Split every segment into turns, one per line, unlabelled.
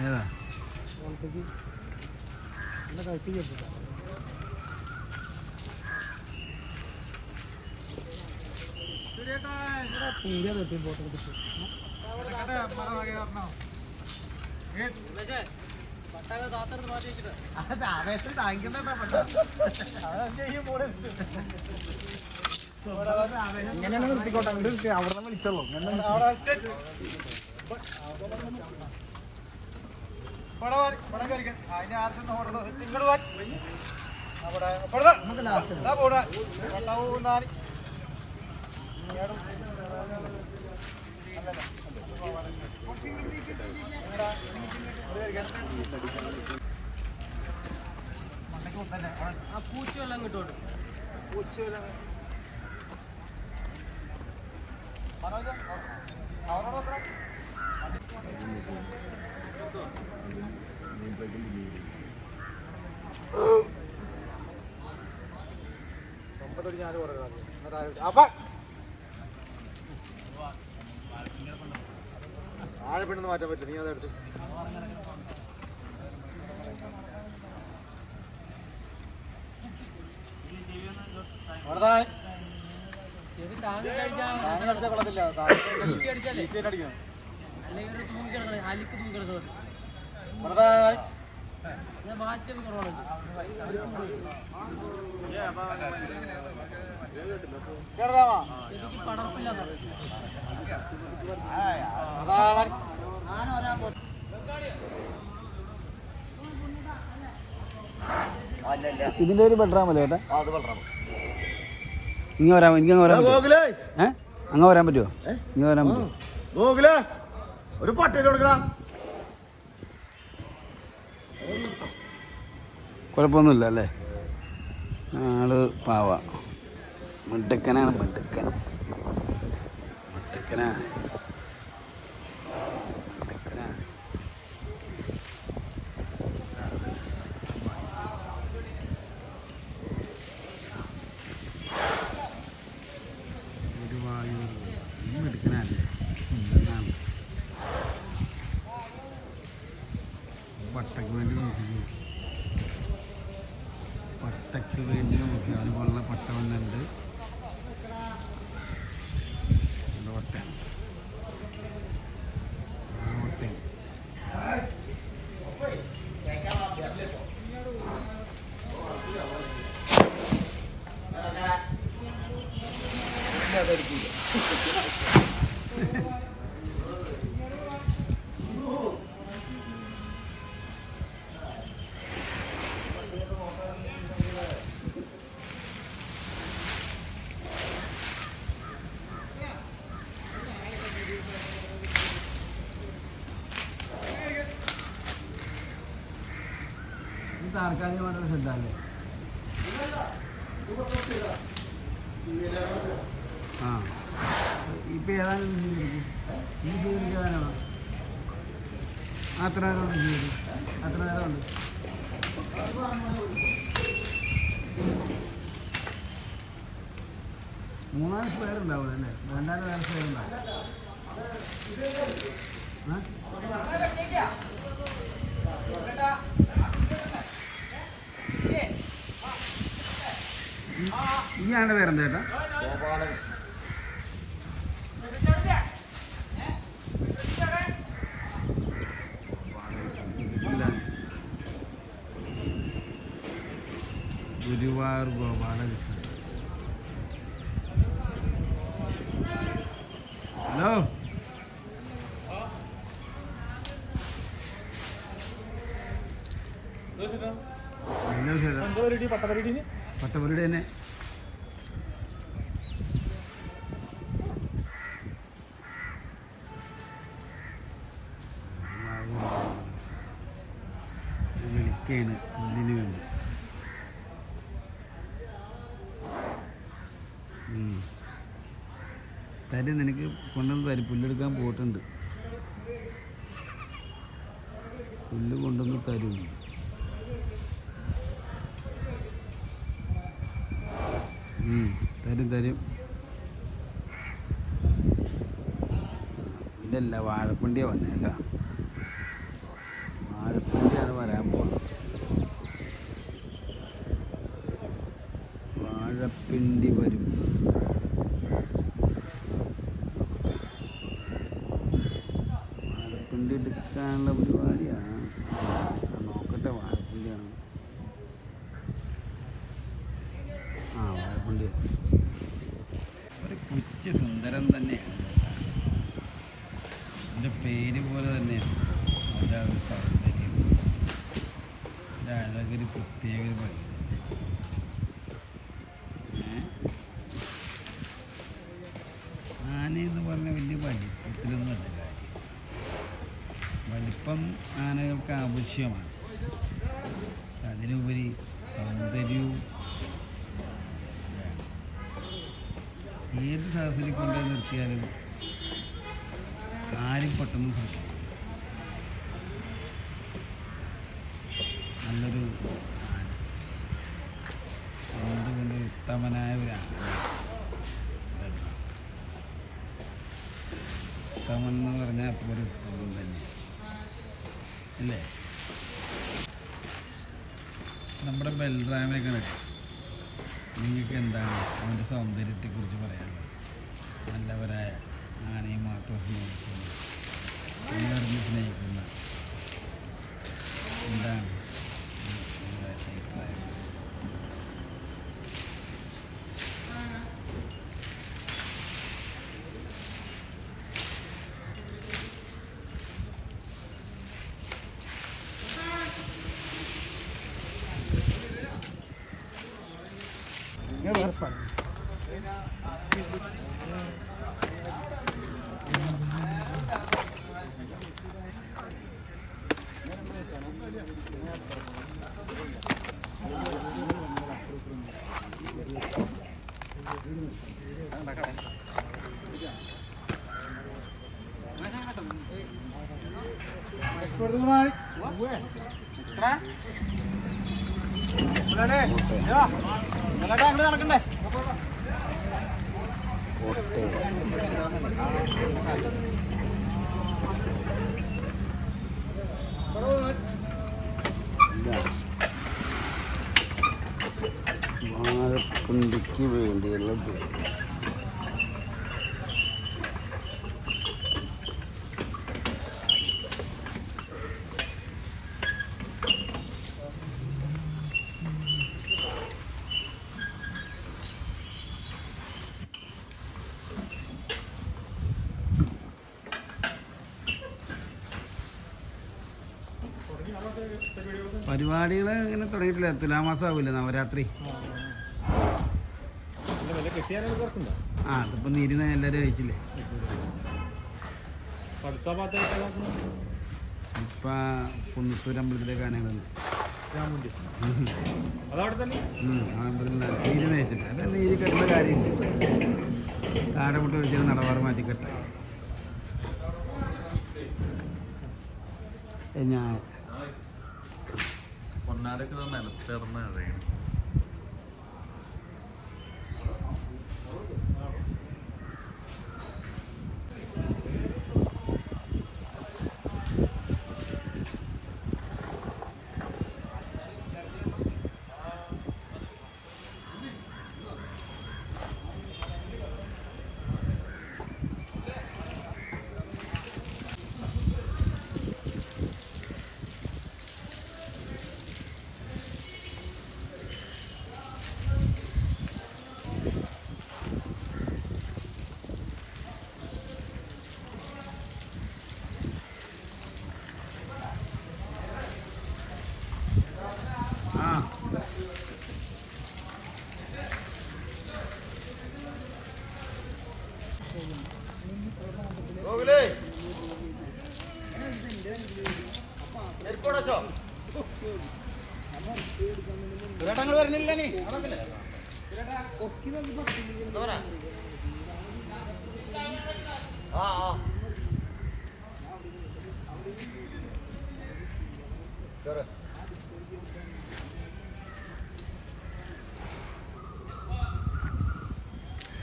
ഏതാ?
ഓളത്തേക്ക് എന്നെ കഴിച്ചു കേട്ടില്ല തീരെ നിർത്തി പോട്ടെടുത്ത് ആവേശത്തിൽ താങ്കിണ്ട എങ്ങനെയാണ് നിർത്തിക്കോട്ടെ അങ്ങോട്ട് നിർത്തി അവിടെ വിളിച്ചോളൂ നമുക്ക് ലാസ്റ്റ്
ആ പൂച്ചവെള്ളം കിട്ടും
ആഴെ പെണ്ണെന്ന് മാറ്റാൻ പറ്റില്ല നീ അതെടുത്ത് അടിച്ചാൽ കൊള്ളത്തില്ല അടിക്കണം
ഇതിന്റെ ഒരു ബെഡ്റാം അല്ലേ ചേട്ടാ? ഇങ്ങനെ വരാൻ എനിക്ക് അങ്ങ് വരാൻ ഏ? അങ്ങ് വരാൻ പറ്റുമോ? ഇങ്ങനെ വരാൻ പറ്റുമോ?
ഒരു പട്ടേൽ കൊടുക്കണം
കുഴപ്പമൊന്നുമില്ല അല്ലേ? ആൾ പാവ. മിടുക്കനാണ് മിടുക്കൻ. മിടുക്കനാണ്. താൽക്കാലികമായിട്ടുള്ള ശ്രദ്ധല്ലേ ആ. ഇപ്പം ഏതാനും ഈ സ്വീകരിക്കാനാണോ അത്ര നേരം ഉണ്ട് സ്വീകരിക്കും അത്ര നേരം ഉണ്ട്. മൂന്നാൽ സ്ക്വയർ ഉണ്ടാവും അല്ലേ? രണ്ടാൽ വേറെ സ്ക്വയർ ഉണ്ടാവും ആ? ഈ ആളുടെ പേരെന്താ ചേട്ടാ? ഗുരുവായൂർ ഗോപാലകൃഷ്ണൻ. ഹലോ? എന്താ വിശേഷം? പട്ടപ്പുരയുടെ തന്നെ. തരും നിനക്ക് കൊണ്ടുവന്ന് തരി. പുല്ലെടുക്കാൻ പോയിട്ടുണ്ട്. പുല്ല് കൊണ്ടുവന്ന് തരും തരും. തരും അല്ല വാഴപ്പിണ്ടിയാണ് വന്നേക്ക കേട്ടോ. വാഴപ്പിണ്ടിയാണ് വരാൻ പോകുന്നത് വാഴപ്പിണ്ടി വരും വാഴപ്പിണ്ടി എടുക്കാനുള്ള പരിപാടിയാണ് ആ, നോക്കട്ടെ വാഴപ്പിണ്ടിയാണ് ആ വാഴപ്പിണ്ടി ഒരു കൊച്ചു സുന്ദരം തന്നെയാണ് എന്റെ പേര് പോലെ തന്നെയാണ് അവന്റെ ആ ഒരു സൗന്ദര്യം അഴകൊരു പ്രത്യേക ഏ? ആനയെന്ന് പറഞ്ഞ വലിയ വലിപ്പത്തിലൊന്നുമല്ല വലിപ്പം ആനകൾക്ക് ആവശ്യമാണ്. അതിനുപരി സൗന്ദര്യവും ഏത് സദസ്സിൽ കൊണ്ടുപോയി നിർത്തിയാലും ആരും പെട്ടെന്ന് ശ്രദ്ധിക്കും എന്ന് പറഞ്ഞാൽ അപ്പോൾ ഒരു ഉത്തമൻ തന്നെ. അല്ലേ? നമ്മുടെ ബൽറാമിനെ കണ്ടിട്ട് നിങ്ങൾക്ക് എന്താണ് അവന്റെ സൗന്ദര്യത്തെക്കുറിച്ച് പറയാനുള്ളത്? നല്ലവരായ ആനയും മാത്രം സ്നേഹിക്കുന്നു ഉണർന്ന് സ്നേഹിക്കുന്ന വാഴപ്പിണ്ടിക്ക് വേണ്ടിയുള്ള പേര് പരിപാടികൾ ഇങ്ങനെ തുടങ്ങിയിട്ടില്ല. തുലാമാസം ആവില്ല നവരാത്രി. ആ അതിപ്പോ നീരുന്ന എല്ലാരും കഴിച്ചില്ലേ? ഇപ്പൊ കുന്നത്തൂർ അമ്പലത്തിലേക്ക് ആനകളാണ് നടവാറ് മാറ്റിക്കെട്ട ഞാൻ
പൊന്നാരൊക്കെ നിലത്തിടന്ന് അറിയണം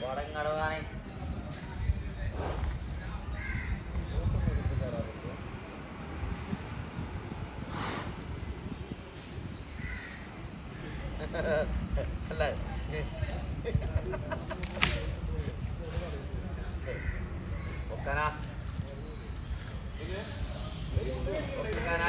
വടങ്ങടവാണേ അല്ല? ഒക്കാനാ ഒക്കാനാ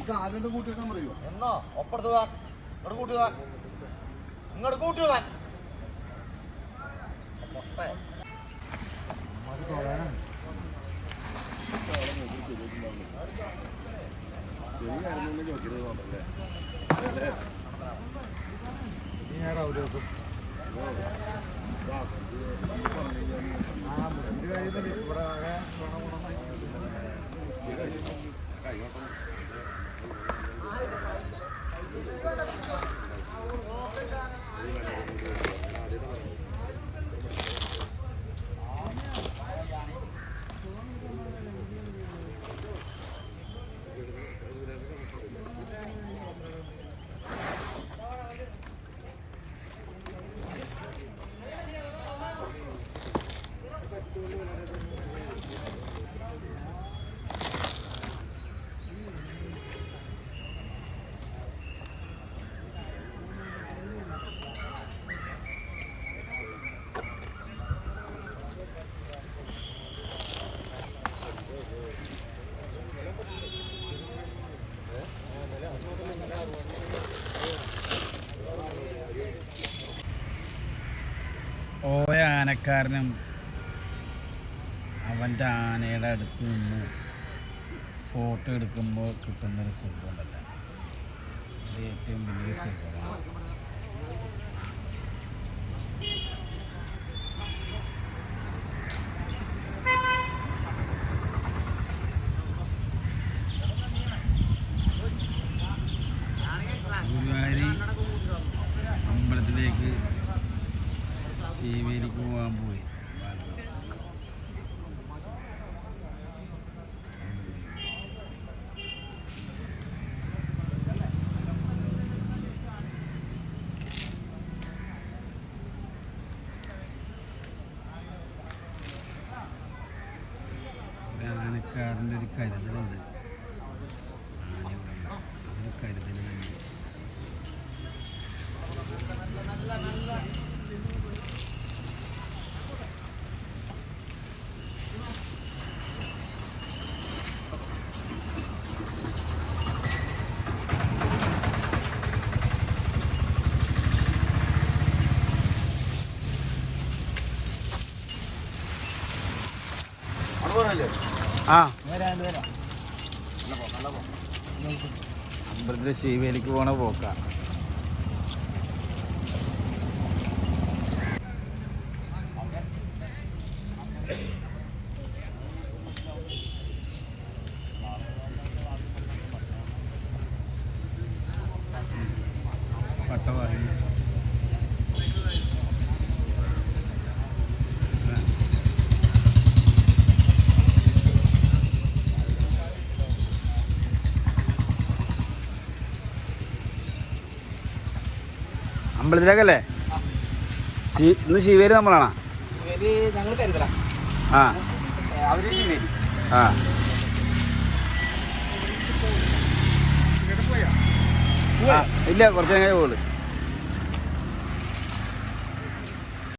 ഇത് ആരുടെ കൂട്ടിയെത്താൻ പറയുമോ
എന്നോ? അപ്പുറത്ത് പോവാൻ ഇങ്ങോട്ട് കൂട്ടി പോവാൻ ഇങ്ങോട്ട് കൂട്ടി പോവാൻ.
ശരിയായിരുന്നു ചോദിക്കുന്നത് മാത്രല്ലേ
ഓയ ആനക്കാരനും അവന്റെ ആനയുടെ അടുത്ത് നിന്ന് ഫോട്ടോ എടുക്കുമ്പോൾ കിട്ടുന്നൊരു സുഖമുണ്ടല്ല. അത് ഏറ്റവും വലിയ സുഖമാണ്. ഗുരുവായൂർ അമ്പലത്തിലേക്ക് ശിവേലിക്ക് പോകാൻ പോയി ആനക്കാരന്റെ ഒരു കരുതലുണ്ട് ആനയോടുള്ള ഒരു കരുതലുണ്ട്
അവിടെ പോകാനല്ലേ
ആ. അമ്പലത്തിലെ ശിവേലിക്ക് പോണ പോക്ക. അമ്പലത്തിലേക്കല്ലേ ഇന്ന് ശിവേരി നമ്മളാണോ? ആ. ആ, ഇല്ല കുറച്ച് കഴിഞ്ഞാൽ പോകുള്ളൂ